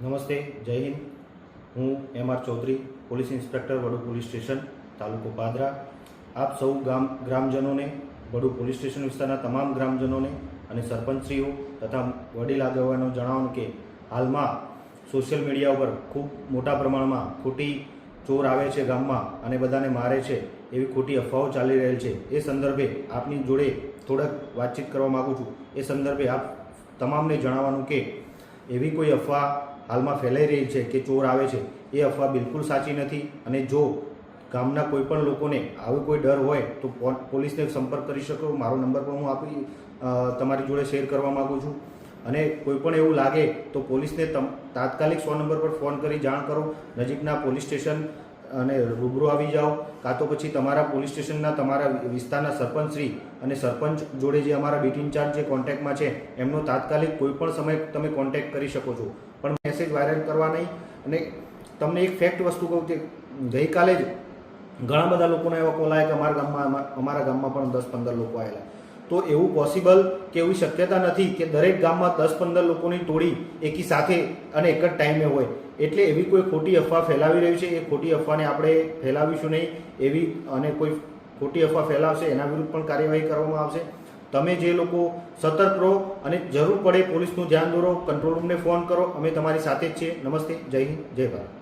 નમસ્તે, જય હિન્દ. હું M R Chaudhari, police inspector, Vadu police station, તાલુકો પાદરા. આપ સૌ ગામ, ગ્રામજનોને, વડુ પોલીસ સ્ટેશન વિસ્તારના તમામ ગ્રામજનોને અને સરપંચશ્રીઓ તથા વડીલ આગેવાનો જણાવવાનું કે હાલમાં સોશિયલ મીડિયા ઉપર ખૂબ મોટા પ્રમાણમાં ખોટી ચોર આવે છે ગામમાં અને બધાને મારે છે એવી ખોટી અફવાઓ ચાલી રહેલ છે. એ સંદર્ભે આપની જોડે થોડાક વાતચીત કરવા માગું છું. એ સંદર્ભે આપ તમામને જણાવવાનું કે એવી કોઈ અફવા હાલમાં ફેલાઈ રહી છે કે ચોર આવે છે, એ અફવા બિલકુલ સાચી નથી. અને જો ગામના કોઈ પણ લોકોને આવો કોઈ ડર હોય, તો પોલીસને સંપર્ક કરી શકો. મારો નંબર પણ હું આપી તમારી જોડે શેર કરવા માગું છું. અને કોઈ પણ એવું લાગે, તો પોલીસને તાત્કાલિક સો નંબર પર ફોન કરી જાણ કરો. નજીકના પોલીસ સ્ટેશન અને રૂબરૂ આવી જાઓ. કાં તો પછી તમારા પોલીસ સ્ટેશનના, તમારા વિસ્તારના સરપંચશ્રી અને સરપંચ જોડે જે અમારા બીટ ઇન્ચાર્જ જે કોન્ટેક્ટમાં છે, એમનો તાત્કાલિક કોઈ પણ સમય તમે કોન્ટેક્ટ કરી શકો છો. પણ મેસેજ વાયરલ કરવા નહીં. અને તમને એક ફેક્ટ વસ્તુ કહું કે ગઈકાલે જ ઘણા બધા લોકોના એવા કોલ આવ્યા કે અમારા ગામમાં, અમા- અમારા ગામમાં પણ દસ પંદર લોકો આવેલા તો એવું પોસિબલ કે એવી શક્યતા નથી કે દરેક ગામમાં દસ પંદર લોકોની ટોળી એકી સાથે અને એક જ ટાઈમે હોય. એટલે એવી કોઈ ખોટી અફવા ફેલાવી રહ્યું છે? એ ખોટી અફવાને આપણે ફેલાવીશું નહીં. એવી અને કોઈ ખોટી અફવા ફેલાવશે એના વિરુદ્ધ પણ કાર્યવાહી કરવામાં આવશે. તમે જે લોકો સતર્ક રહો અને જરૂર પડે પોલીસનું ધ્યાન દોરો કંટ્રોલ રૂમને ફોન કરો. અમે તમારી સાથે જ છીએ. નમસ્તે. જય હિન્દ. જય ભારત.